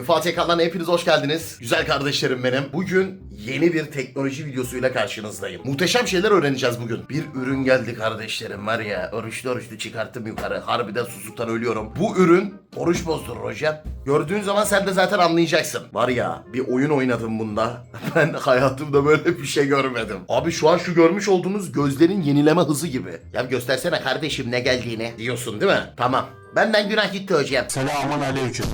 Fatih Ekran'dan hepiniz hoş geldiniz. Güzel kardeşlerim benim. Bugün yeni bir teknoloji videosuyla karşınızdayım. Muhteşem şeyler öğreneceğiz bugün. Bir ürün geldi kardeşlerim var ya. Oruçlu oruçlu çıkarttım yukarı. Harbiden susuzluktan ölüyorum. Bu ürün oruç bozdurur hocam. Gördüğün zaman sen de zaten anlayacaksın. Var ya bir oyun oynadım bunda. Ben hayatımda böyle bir şey görmedim. Abi şu an şu görmüş olduğunuz gözlerin yenileme hızı gibi. Ya göstersene kardeşim ne geldiğini diyorsun değil mi? Tamam. Benden günah gitti hocam. Selamun aleyküm.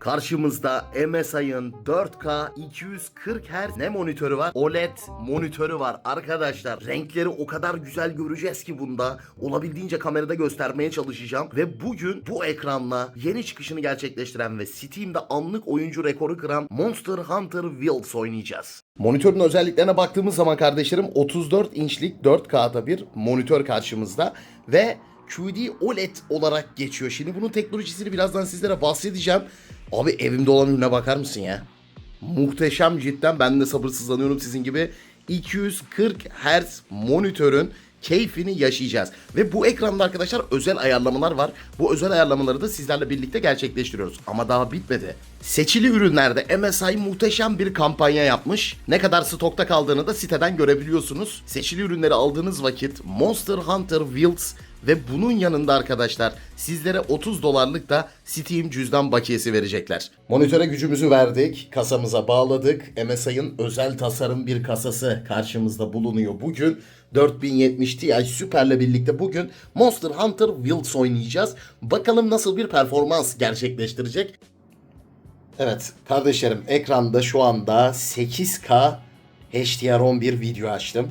Karşımızda MSI'ın 4K 240 Hz ne monitörü var? OLED monitörü var arkadaşlar. Renkleri o kadar güzel göreceğiz ki bunda. Olabildiğince kamerada göstermeye çalışacağım. Ve bugün bu ekranla yeni çıkışını gerçekleştiren ve Steam'de anlık oyuncu rekoru kıran Monster Hunter Wilds oynayacağız. Monitörün özelliklerine baktığımız zaman kardeşlerim 34 inçlik 4K'da bir monitör karşımızda ve QD OLED olarak geçiyor. Şimdi bunun teknolojisini birazdan sizlere bahsedeceğim. Abi evimde olan ürüne bakar mısın ya? Muhteşem cidden ben de sabırsızlanıyorum sizin gibi. 240 Hz monitörün keyfini yaşayacağız. Ve bu ekranda arkadaşlar özel ayarlamalar var. Bu özel ayarlamaları da sizlerle birlikte gerçekleştiriyoruz. Ama daha bitmedi. Seçili ürünlerde MSI muhteşem bir kampanya yapmış. Ne kadar stokta kaldığını da siteden görebiliyorsunuz. Seçili ürünleri aldığınız vakit Monster Hunter Wilds ve bunun yanında arkadaşlar sizlere 30 dolarlık da Steam cüzdan bakiyesi verecekler. Monitöre gücümüzü verdik, kasamıza bağladık. MSI'ın özel tasarım bir kasası karşımızda bulunuyor bugün. 4070 Ti Super'le birlikte bugün Monster Hunter Wilds oynayacağız. Bakalım nasıl bir performans gerçekleştirecek. Evet kardeşlerim ekranda şu anda 8K HDR11 video açtım.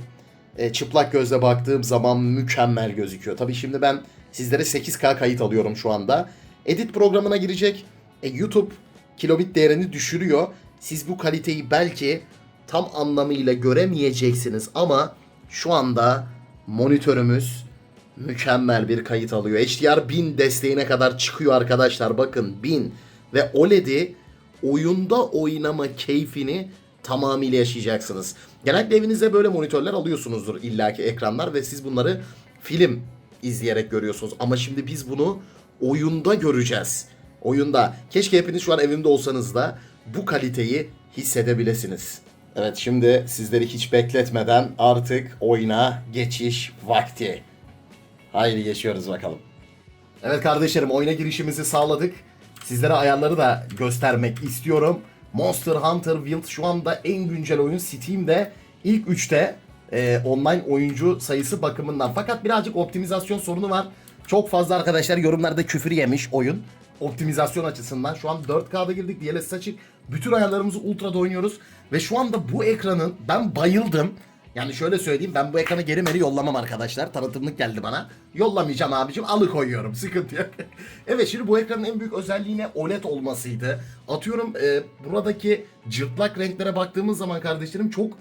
E, çıplak gözle baktığım zaman mükemmel gözüküyor. Tabii şimdi ben sizlere 8K kayıt alıyorum şu anda. Edit programına girecek. E, YouTube kilobit değerini düşürüyor. Siz bu kaliteyi belki tam anlamıyla göremeyeceksiniz ama şu anda monitörümüz mükemmel bir kayıt alıyor. HDR 1000 desteğine kadar çıkıyor arkadaşlar. Bakın 1000 ve OLED'i oyunda oynama keyfini tamamıyla yaşayacaksınız. Genellikle evinizde böyle monitörler alıyorsunuzdur illaki ekranlar ve siz bunları film izleyerek görüyorsunuz. Ama şimdi biz bunu oyunda göreceğiz. Oyunda. Keşke hepiniz şu an evimde olsanız da bu kaliteyi hissedebilesiniz. Evet şimdi sizleri hiç bekletmeden artık oyuna geçiş vakti. Haydi geçiyoruz bakalım. Evet kardeşlerim oyuna girişimizi sağladık. Sizlere ayarları da göstermek istiyorum. Monster Hunter Wilds şu anda en güncel oyun Steam'de ilk 3'te e, online oyuncu sayısı bakımından. Fakat birazcık optimizasyon sorunu var. Çok fazla arkadaşlar yorumlarda küfür yemiş oyun. Optimizasyon açısından. Şu an 4K'da girdik. DLSS açık. Bütün ayarlarımızı ultra'da oynuyoruz. Ve şu anda bu ekranın ben bayıldım. Yani şöyle söyleyeyim ben bu ekranı geri meri yollamam arkadaşlar. Tanıtımlık geldi bana. Yollamayacağım abicim alıkoyuyorum sıkıntı yok. evet şimdi bu ekranın en büyük özelliği ne? OLED olmasıydı. Atıyorum e, buradaki cırtlak renklere baktığımız zaman kardeşlerim çok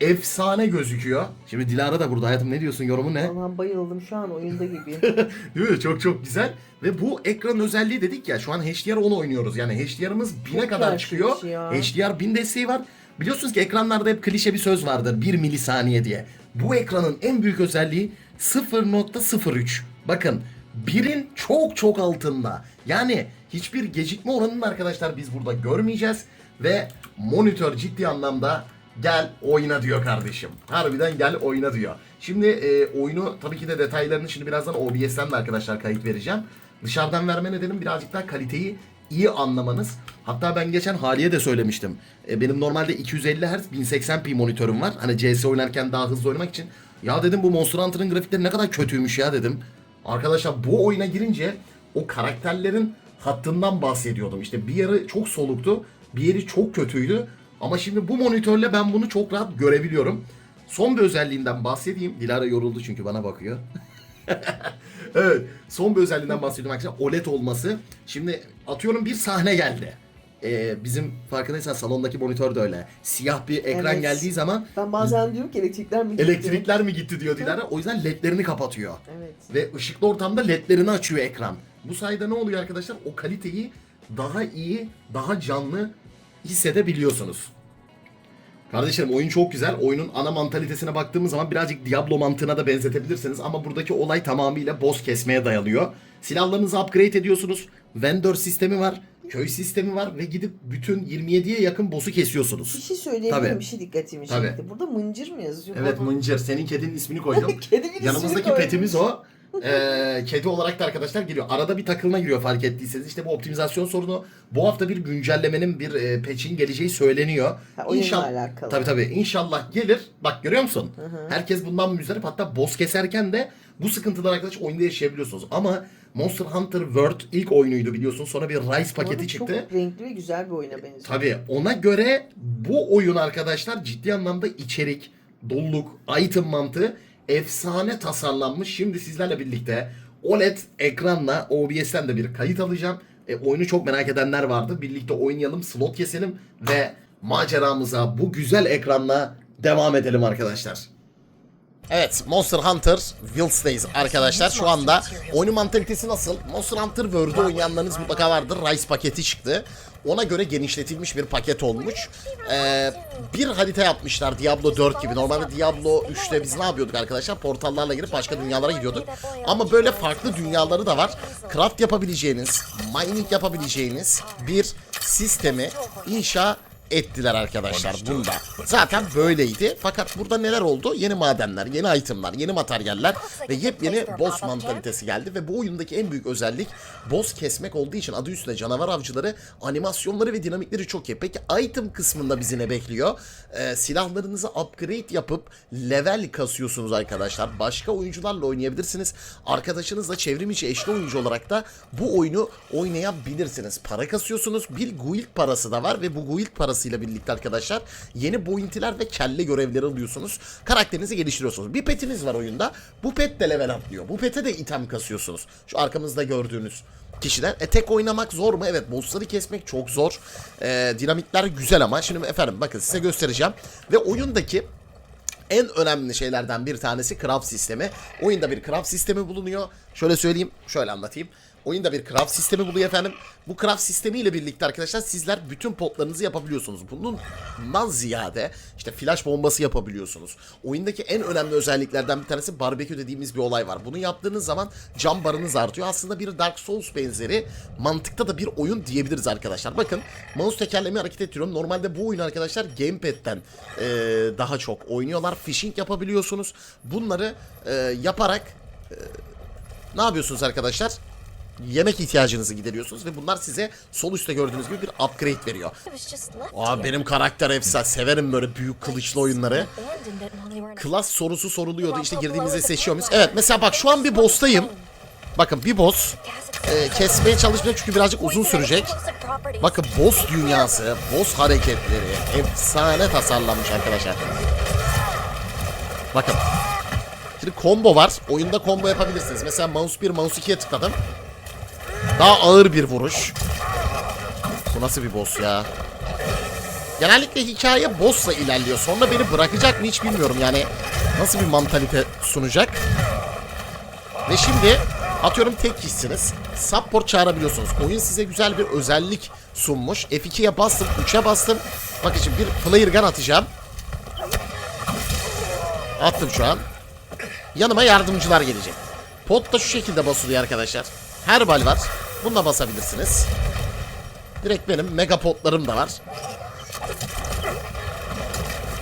efsane gözüküyor. Şimdi Dilara da burada hayatım ne diyorsun yorumu ne? Aman bayıldım şu an oyunda gibiyim. Değil mi? Çok çok güzel. Ve bu ekran özelliği dedik ya şu an HDR 10 oynuyoruz. Yani HDR'ımız 1000'e Çok kadar çıkıyor. ya. HDR 1000 desteği var. Biliyorsunuz ki ekranlarda hep klişe bir söz vardır. 1 milisaniye diye. Bu ekranın en büyük özelliği 0.03. Bakın birin çok çok altında. Yani hiçbir gecikme oranını arkadaşlar biz burada görmeyeceğiz. Ve monitör ciddi anlamda gel oyna diyor kardeşim. Harbiden gel oyna diyor. Şimdi e, oyunu tabii ki de detaylarını şimdi birazdan OBS'ten de arkadaşlar kayıt vereceğim. Dışarıdan verme nedenim birazcık daha kaliteyi iyi anlamanız. Hatta ben geçen Hali'ye de söylemiştim. E, benim normalde 250 Hz 1080p monitörüm var. Hani CS oynarken daha hızlı oynamak için. Ya dedim bu Monster Hunter'ın grafikleri ne kadar kötüymüş ya dedim. Arkadaşlar bu oyuna girince o karakterlerin hattından bahsediyordum. İşte bir yarı çok soluktu, bir yeri çok kötüydü. Ama şimdi bu monitörle ben bunu çok rahat görebiliyorum. Son bir özelliğinden bahsedeyim. Dilara yoruldu çünkü bana bakıyor. evet. Son bir özelliğinden bahsediyorum arkadaşlar. OLED olması. Şimdi atıyorum bir sahne geldi. Ee, bizim farkındaysan salondaki monitör de öyle. Siyah bir ekran Evet. geldiği zaman Ben bazen diyorum ki elektrikler mi gitti? elektrikler mi gitti diyor Dilara. O yüzden ledlerini kapatıyor. Evet. Ve ışıklı ortamda ledlerini açıyor ekran. Bu sayede ne oluyor arkadaşlar? O kaliteyi daha iyi, daha canlı hissedebiliyorsunuz. Kardeşlerim oyun çok güzel. Oyunun ana mantalitesine baktığımız zaman birazcık Diablo mantığına da benzetebilirsiniz. Ama buradaki olay tamamıyla boss kesmeye dayanıyor. Silahlarınızı upgrade ediyorsunuz. Vendor sistemi var. Köy sistemi var ve gidip bütün 27'ye yakın boss'u Bir kesiyorsunuz. şey söyleyebilir miyim? Bir şey dikkatimi Tabii. çekti. Burada mıncır mı yazıyor? Evet? Mıncır. Senin kedinin ismini koydum. Bir Yanımızdaki ismini petimiz o. Ee, kedi olarak da arkadaşlar geliyor. Arada bir takılma giriyor fark ettiyseniz. İşte bu optimizasyon sorunu bu hafta bir güncellemenin bir e, patch'in geleceği söyleniyor. Ha, oyunla alakalı. Tabii tabii. İnşallah gelir. Bak görüyor musun? Herkes bundan müzdarip. Hatta boss keserken de bu sıkıntılar arkadaş oyunda yaşayabiliyorsunuz. Ama Monster Hunter World ilk oyunuydu biliyorsun. Sonra bir Rise paketi çıktı. Çok renkli ve güzel bir oyuna benziyor. Tabii ona göre bu oyun arkadaşlar ciddi anlamda içerik, doluluk, item mantığı efsane tasarlanmış. Şimdi sizlerle birlikte OLED ekranla OBS'ten de bir kayıt alacağım. E, oyunu çok merak edenler vardı. Birlikte oynayalım, slot keselim ve maceramıza bu güzel ekranla devam edelim arkadaşlar. Evet Monster Hunter Wilds'teyiz arkadaşlar. Şu anda oyunun mantalitesi nasıl? Monster Hunter World'u oynayanlarınız mutlaka vardır. Rise paketi çıktı. Ona göre genişletilmiş bir paket olmuş. Ee, bir harita yapmışlar Diablo 4 gibi. Normalde Diablo 3'te biz ne yapıyorduk arkadaşlar? Portallarla girip başka dünyalara gidiyorduk. Ama böyle farklı dünyaları da var. Craft yapabileceğiniz, mining yapabileceğiniz bir sistemi inşa ettiler arkadaşlar bunda. Zaten böyleydi. Fakat burada neler oldu? Yeni madenler, yeni itemler, yeni materyaller ve yepyeni boss mantalitesi geldi ve bu oyundaki en büyük özellik boss kesmek olduğu için adı üstünde canavar avcıları animasyonları ve dinamikleri çok iyi. Peki item kısmında bizi ne bekliyor? Ee, silahlarınızı upgrade yapıp level kasıyorsunuz arkadaşlar. Başka oyuncularla oynayabilirsiniz. Arkadaşınızla çevrim içi eşli oyuncu olarak da bu oyunu oynayabilirsiniz. Para kasıyorsunuz. Bir guild parası da var ve bu guild parasıyla birlikte arkadaşlar yeni bounty'ler ve kelle görevleri alıyorsunuz. Karakterinizi geliştiriyorsunuz. Bir petiniz var oyunda. Bu pet de level atlıyor. Bu pete de item kasıyorsunuz. Şu arkamızda gördüğünüz kişiler. E tek oynamak zor mu? Evet bossları kesmek çok zor. E, dinamikler güzel ama. Şimdi efendim bakın size göstereceğim. Ve oyundaki en önemli şeylerden bir tanesi craft sistemi. Oyunda bir craft sistemi bulunuyor. Şöyle söyleyeyim, şöyle anlatayım. Oyunda bir craft sistemi buluyor efendim. Bu craft sistemiyle birlikte arkadaşlar sizler bütün potlarınızı yapabiliyorsunuz. Bundan ziyade işte flash bombası yapabiliyorsunuz. Oyundaki en önemli özelliklerden bir tanesi barbekü dediğimiz bir olay var. Bunu yaptığınız zaman cam barınız artıyor. Aslında bir Dark Souls benzeri mantıkta da bir oyun diyebiliriz arkadaşlar. Bakın mouse tekerlemi hareket ettiriyorum. Normalde bu oyun arkadaşlar gamepad'den eee, daha çok oynuyorlar. Fishing yapabiliyorsunuz. Bunları eee, yaparak eee, ne yapıyorsunuz arkadaşlar? Yemek ihtiyacınızı gideriyorsunuz ve bunlar size sol üstte gördüğünüz gibi bir upgrade veriyor. Aa benim karakter efsane. Severim böyle büyük kılıçlı oyunları. Klas sorusu soruluyordu. İşte girdiğimizde seçiyor muyuz? Evet mesela bak şu an bir boss'tayım. Bakın bir boss. Ee, kesmeye çalışmayacak çünkü birazcık uzun sürecek. Bakın boss dünyası, boss hareketleri efsane tasarlanmış arkadaşlar. Bakın. Şimdi combo var. Oyunda combo yapabilirsiniz. Mesela mouse 1, mouse 2'ye tıkladım. Daha ağır bir vuruş. Bu nasıl bir boss ya? Genellikle hikaye boss'la ilerliyor. Sonra beni bırakacak mı hiç bilmiyorum. Yani nasıl bir mantalite sunacak. Ve şimdi atıyorum tek kişisiniz. Support çağırabiliyorsunuz. Oyun size güzel bir özellik sunmuş. F2'ye bastım, 3'e bastım. Bak şimdi bir player gun atacağım. Attım şu an. Yanıma yardımcılar gelecek. Pot da şu şekilde basılıyor arkadaşlar. Herbal var. Bununla basabilirsiniz. Direkt benim mega potlarım da var.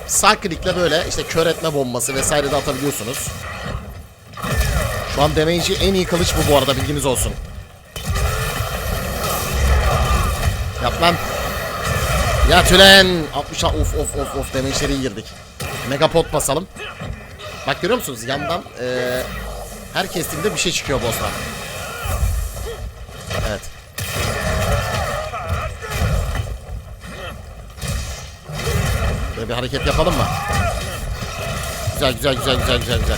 Sağ klikle böyle işte kör etme bombası vesaire de atabiliyorsunuz. Şu an damage'i en iyi kılıç bu bu arada bilginiz olsun. Yap lan. Ya tülen. 60 of of of of damage'leri girdik. Mega pot basalım. Bak görüyor musunuz? Yandan eee her kestiğimde bir şey çıkıyor boss'tan. Böyle bir hareket yapalım mı? Güzel güzel güzel güzel güzel güzel.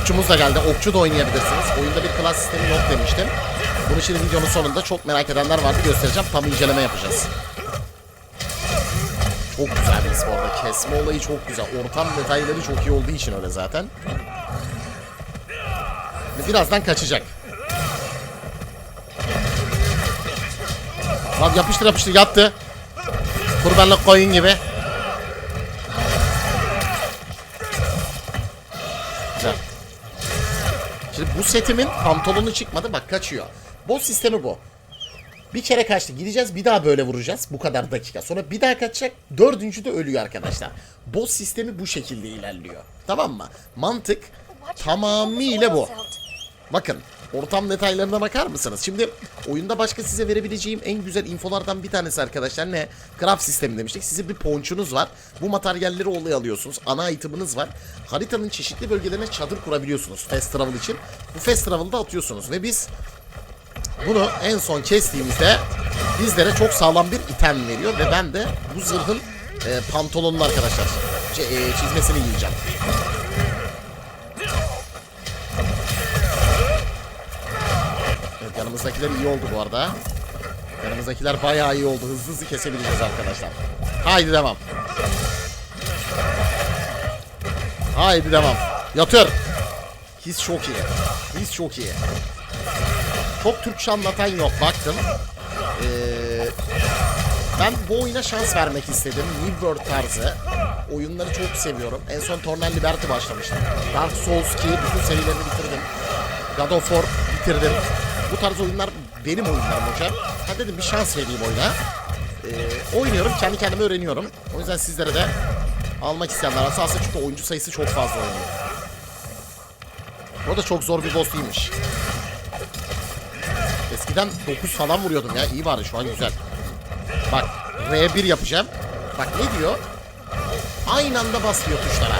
Okçumuz da geldi. Okçu da oynayabilirsiniz. Oyunda bir klas sistemi yok demiştim. Bunu şimdi videonun sonunda çok merak edenler vardı göstereceğim. Tam inceleme yapacağız. Çok güzel bir arada. Kesme olayı çok güzel. Ortam detayları çok iyi olduğu için öyle zaten. Birazdan kaçacak. Lan yapıştır yapıştır yattı. Kurbanlık koyun gibi. Setimin pantolonu çıkmadı bak kaçıyor. Boss sistemi bu. Bir kere kaçtı. Gideceğiz bir daha böyle vuracağız. Bu kadar dakika. Sonra bir daha kaçacak. Dördüncü de ölüyor arkadaşlar. Boss sistemi bu şekilde ilerliyor. Tamam mı? Mantık tamamıyla bu. Bakın ortam detaylarına bakar mısınız? Şimdi oyunda başka size verebileceğim en güzel infolardan bir tanesi arkadaşlar ne? Craft sistemi demiştik. Sizin bir ponçunuz var. Bu materyalleri olaya alıyorsunuz. Ana item'ınız var. Haritanın çeşitli bölgelerine çadır kurabiliyorsunuz fast travel için. Bu fast travel'da atıyorsunuz ve biz bunu en son kestiğimizde bizlere çok sağlam bir item veriyor ve ben de bu zırhın e, pantolonunu arkadaşlar ç- e, çizmesini yiyeceğim. Yanımızdakiler iyi oldu bu arada. Yanımızdakiler bayağı iyi oldu. Hızlı hızlı kesebileceğiz arkadaşlar. Haydi devam. Haydi devam. Yatır. His çok iyi. His çok iyi. Çok Türkçe anlatan yok baktım. Ee, ben bu oyuna şans vermek istedim. New World tarzı. Oyunları çok seviyorum. En son Tornel Liberty başlamıştım. Dark Souls 2 bütün serilerini bitirdim. God of War bitirdim. Bu tarz oyunlar benim oyunlarım hocam. Ha dedim bir şans vereyim oyuna. Ee, oynuyorum kendi kendime öğreniyorum. O yüzden sizlere de almak isteyenler varsa aslında çünkü oyuncu sayısı çok fazla oynuyor. O da çok zor bir boss değilmiş. Eskiden 9 falan vuruyordum ya. İyi bari şu an güzel. Bak R1 yapacağım. Bak ne diyor? Aynı anda bas diyor tuşlara.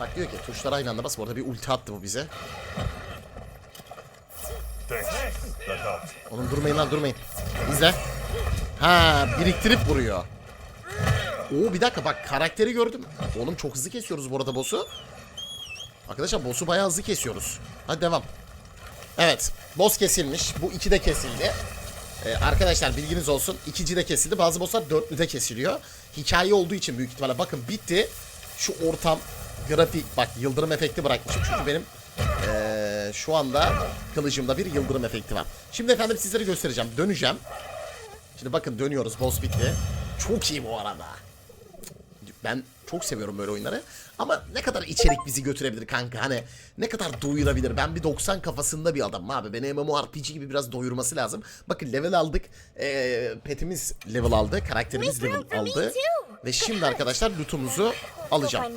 Bak diyor ki tuşlara aynı anda bas. Bu arada bir ulti attı bu bize. Oğlum durmayın lan durmayın. İzle. Ha biriktirip vuruyor. Oo bir dakika bak karakteri gördüm. Oğlum çok hızlı kesiyoruz bu arada boss'u. Arkadaşlar boss'u bayağı hızlı kesiyoruz. Hadi devam. Evet. Boss kesilmiş. Bu iki de kesildi. Ee, arkadaşlar bilginiz olsun. İkinci de kesildi. Bazı bosslar dörtlü de kesiliyor. Hikaye olduğu için büyük ihtimalle. Bakın bitti. Şu ortam grafik. Bak yıldırım efekti bırakmışım. Çünkü benim ee, şu anda kılıcımda bir yıldırım efekti var. Şimdi efendim sizlere göstereceğim. Döneceğim. Şimdi bakın dönüyoruz. Boss bitti. Çok iyi bu arada. Ben çok seviyorum böyle oyunları. Ama ne kadar içerik bizi götürebilir kanka? Hani ne kadar doyurabilir? Ben bir 90 kafasında bir adamım abi. Beni MMORPG gibi biraz doyurması lazım. Bakın level aldık. Ee, petimiz level aldı. Karakterimiz level aldı. Ve şimdi arkadaşlar lootumuzu alacağım.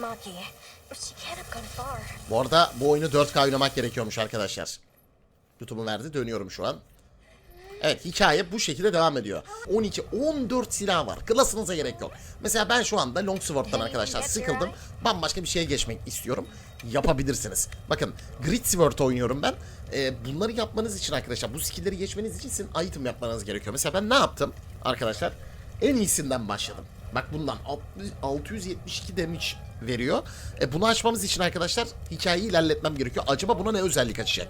Bu arada bu oyunu 4K oynamak gerekiyormuş arkadaşlar. YouTube'u verdi. Dönüyorum şu an. Evet hikaye bu şekilde devam ediyor. 12 14 silah var. Klasınıza gerek yok. Mesela ben şu anda Longsword'dan arkadaşlar sıkıldım. Bambaşka bir şeye geçmek istiyorum. Yapabilirsiniz. Bakın Grid oynuyorum ben. Ee, bunları yapmanız için arkadaşlar bu skill'leri geçmeniz için sizin item yapmanız gerekiyor. Mesela ben ne yaptım arkadaşlar? En iyisinden başladım. Bak bundan 60 672 damage veriyor. E bunu açmamız için arkadaşlar hikayeyi ilerletmem gerekiyor. Acaba buna ne özellik açacak?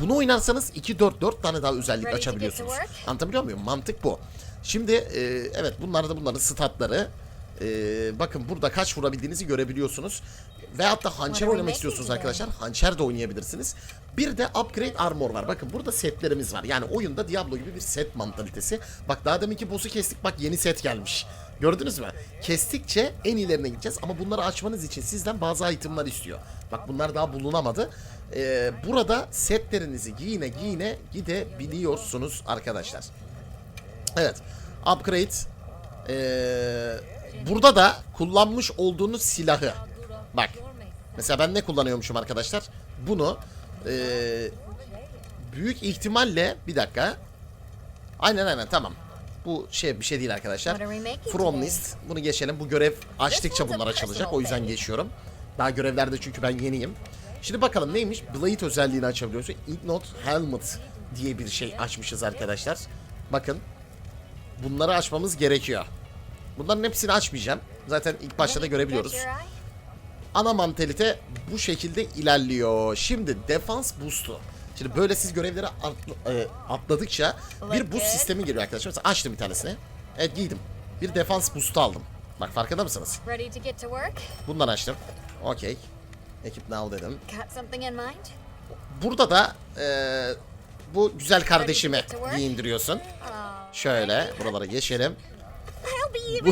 Bunu oynarsanız 2 4 4 tane daha özellik açabiliyorsunuz. Anlatabiliyor muyum? Mantık bu. Şimdi e, evet bunlar da bunların statları. E, bakın burada kaç vurabildiğinizi görebiliyorsunuz. Veyahut da hançer oynamak istiyorsunuz arkadaşlar. Hançer de oynayabilirsiniz. Bir de upgrade armor var. Bakın burada setlerimiz var. Yani oyunda Diablo gibi bir set mantalitesi. Bak daha deminki boss'u kestik. Bak yeni set gelmiş. Gördünüz mü? Kestikçe en ilerine gideceğiz. Ama bunları açmanız için sizden bazı itemler istiyor. Bak bunlar daha bulunamadı. Ee, burada setlerinizi giyine giyine gidebiliyorsunuz arkadaşlar. Evet. Upgrade. Ee, burada da kullanmış olduğunuz silahı. Bak. Mesela ben ne kullanıyormuşum arkadaşlar? Bunu ee, büyük ihtimalle bir dakika. Aynen aynen tamam. Bu şey bir şey değil arkadaşlar. From list. Bunu geçelim. Bu görev açtıkça bunlar açılacak. O yüzden geçiyorum. Daha görevlerde çünkü ben yeniyim. Şimdi bakalım neymiş? Blade özelliğini açabiliyorsun. Ignite Helmet diye bir şey açmışız arkadaşlar. Bakın. Bunları açmamız gerekiyor. Bunların hepsini açmayacağım. Zaten ilk başta da görebiliyoruz. Ana mantalite bu şekilde ilerliyor. Şimdi defans boost'u. Şimdi böyle siz görevleri atla- e, atladıkça bir boost sistemi geliyor arkadaşlar. Mesela açtım bir tanesini. Evet giydim. Bir defans boost'u aldım. Bak farkında mısınız? Bundan açtım. Okey. Ekip now dedim. Burada da e, bu güzel kardeşimi giyindiriyorsun. Şöyle buralara geçelim.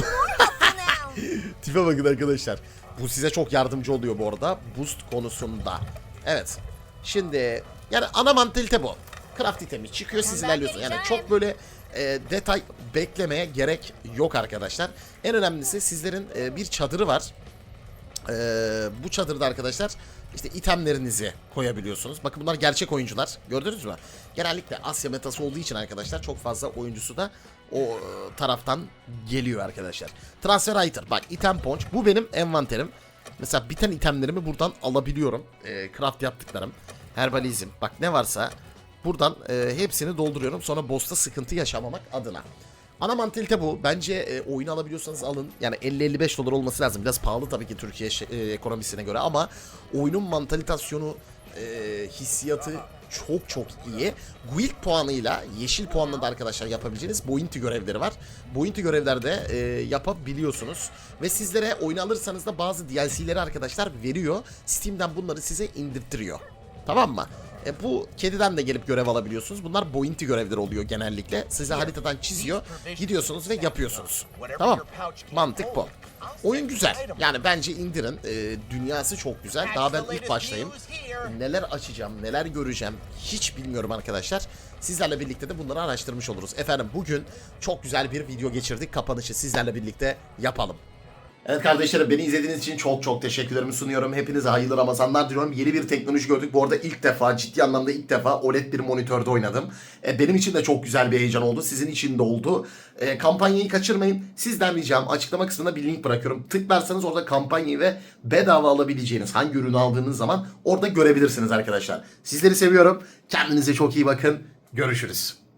Now. Tipe bakın arkadaşlar. Bu size çok yardımcı oluyor bu arada. Boost konusunda. Evet. Şimdi yani ana mantalite bu. Craft itemi çıkıyor siz ilerliyorsunuz. Yani çok böyle e, detay beklemeye gerek yok arkadaşlar. En önemlisi sizlerin e, bir çadırı var. E, bu çadırda arkadaşlar işte itemlerinizi koyabiliyorsunuz. Bakın bunlar gerçek oyuncular. Gördünüz mü? Genellikle Asya metası olduğu için arkadaşlar çok fazla oyuncusu da o e, taraftan geliyor arkadaşlar. Transfer Item. Bak item punch. Bu benim envanterim. Mesela biten itemlerimi buradan alabiliyorum. E, craft yaptıklarım. Herbalizm. Bak ne varsa buradan e, hepsini dolduruyorum. Sonra boss'ta sıkıntı yaşamamak adına. Ana mantalite bu. Bence e, oyunu alabiliyorsanız alın. Yani 50-55 dolar olması lazım. Biraz pahalı tabii ki Türkiye e, ekonomisine göre ama oyunun mantalitasyonu, e, hissiyatı çok çok iyi. Guild puanıyla, yeşil puanla da arkadaşlar yapabileceğiniz bounty görevleri var. Bounty görevlerde e, yapabiliyorsunuz. Ve sizlere oyunu alırsanız da bazı DLC'leri arkadaşlar veriyor. Steam'den bunları size indirttiriyor. Tamam mı? E, bu kediden de gelip görev alabiliyorsunuz. Bunlar bounty görevleri oluyor genellikle. Size haritadan çiziyor. Gidiyorsunuz ve yapıyorsunuz. Tamam. Mantık bu. Oyun güzel. Yani bence indirin. E, dünyası çok güzel. Daha ben ilk başlayayım. Neler açacağım, neler göreceğim hiç bilmiyorum arkadaşlar. Sizlerle birlikte de bunları araştırmış oluruz. Efendim bugün çok güzel bir video geçirdik. Kapanışı sizlerle birlikte yapalım. Evet kardeşlerim beni izlediğiniz için çok çok teşekkürlerimi sunuyorum. Hepinize hayırlı Ramazanlar diliyorum. Yeni bir teknoloji gördük. Bu arada ilk defa ciddi anlamda ilk defa OLED bir monitörde oynadım. E, benim için de çok güzel bir heyecan oldu. Sizin için de oldu. E, kampanyayı kaçırmayın. Sizden ricam açıklama kısmına bir link bırakıyorum. Tıklarsanız orada kampanyayı ve bedava alabileceğiniz hangi ürünü aldığınız zaman orada görebilirsiniz arkadaşlar. Sizleri seviyorum. Kendinize çok iyi bakın. Görüşürüz.